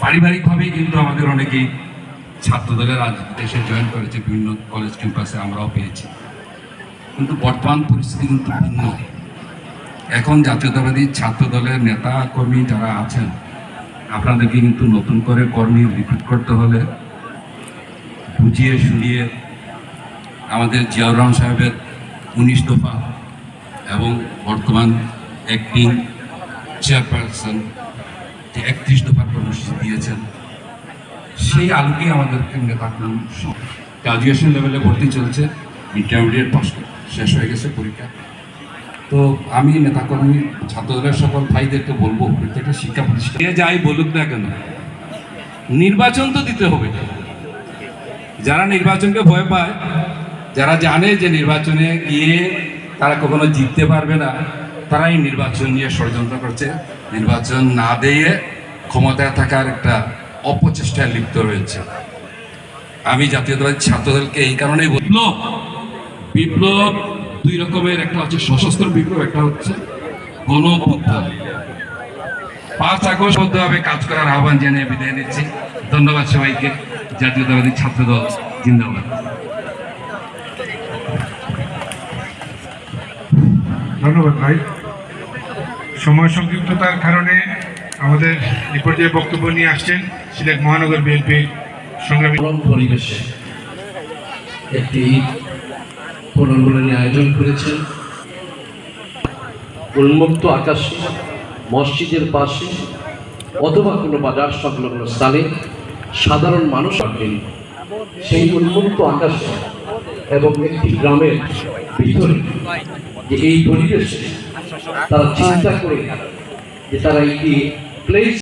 পারিবারিকভাবেই কিন্তু আমাদের অনেকেই ছাত্রদলের রাজনীতিতে এসে জয়েন করেছে, বিভিন্ন কলেজ ক্যাম্পাসে আমরাও পেয়েছি। কিন্তু বর্তমান পরিস্থিতি কিন্তু ভিন্ন। এখন জাতীয়তাবাদী ছাত্র দলের নেতা, কর্মী যারা আছেন, আপনাদেরকে কিন্তু নতুন করে কর্মী রিক্রুট করতে হলে বুঝিয়ে শুনিয়ে আমাদের জিয়াউর রহমান সাহেবের উনিশ দফা এবং বর্তমান অ্যাক্টিং চেয়ারপারসন যে একত্রিশ দফার কর্মসূচি দিয়েছেন। সেই আলোকে আমাদেরকে নেতা গ্রাজুয়েশন লেভেলে ভর্তি চলছে। ইন্টারমিডিয়েট পাস শেষ হয়ে গেছে পরীক্ষা। তো আমি নেতাকর্মী ছাত্রদলের সকল ভাইদেরকে বলব, প্রত্যেকটা শিক্ষা প্রতিষ্ঠানে যাই বলুক না কেন, নির্বাচন তো দিতে হবে। যারা নির্বাচনকে ভয় পায়, যারা জানে যে নির্বাচনে গিয়ে তারা কখনো জিততে পারবে না তারাই নির্বাচন নিয়ে ষড়যন্ত্র করছে। নির্বাচন না দিয়ে ক্ষমতায় থাকার একটা অপচেষ্টায় লিপ্ত রয়েছে। আমি জাতীয়তাবাদী ছাত্রদলকে এই কারণেই বিপ্লব বিপ্লব দুই রকমের, একটা হচ্ছে সশস্ত্র বিপ্লব, একটা হচ্ছে গণ পাঁচ আগস্ট মধ্যভাবে কাজ করার আহ্বান জানিয়ে বিদায় নিচ্ছি। ধন্যবাদ সবাইকে। জাতীয়তাবাদী ছাত্রদল, জিন্দাবাদ। ধন্যবাদ ভাই। সময় সংক্ষিপ্ততার কারণে আমাদের এই পর্যায়ে বক্তব্য নিয়ে আসছেন সিলেট মহানগর বিএনপি সংগ্রামী গরম পরিবেশে একটি পুনর্মিলনী আয়োজন করেছেন। উন্মুক্ত আকাশে, মসজিদের পাশে, অথবা কোনো বাজার সংলগ্ন স্থানে সাধারণ মানুষ থাকবেন। সেই উন্মুক্ত আকাশে এবং একটি গ্রামের ভিতরে এই পরিবেশে তারা চিন্তা করে যে তারা একটি প্লেস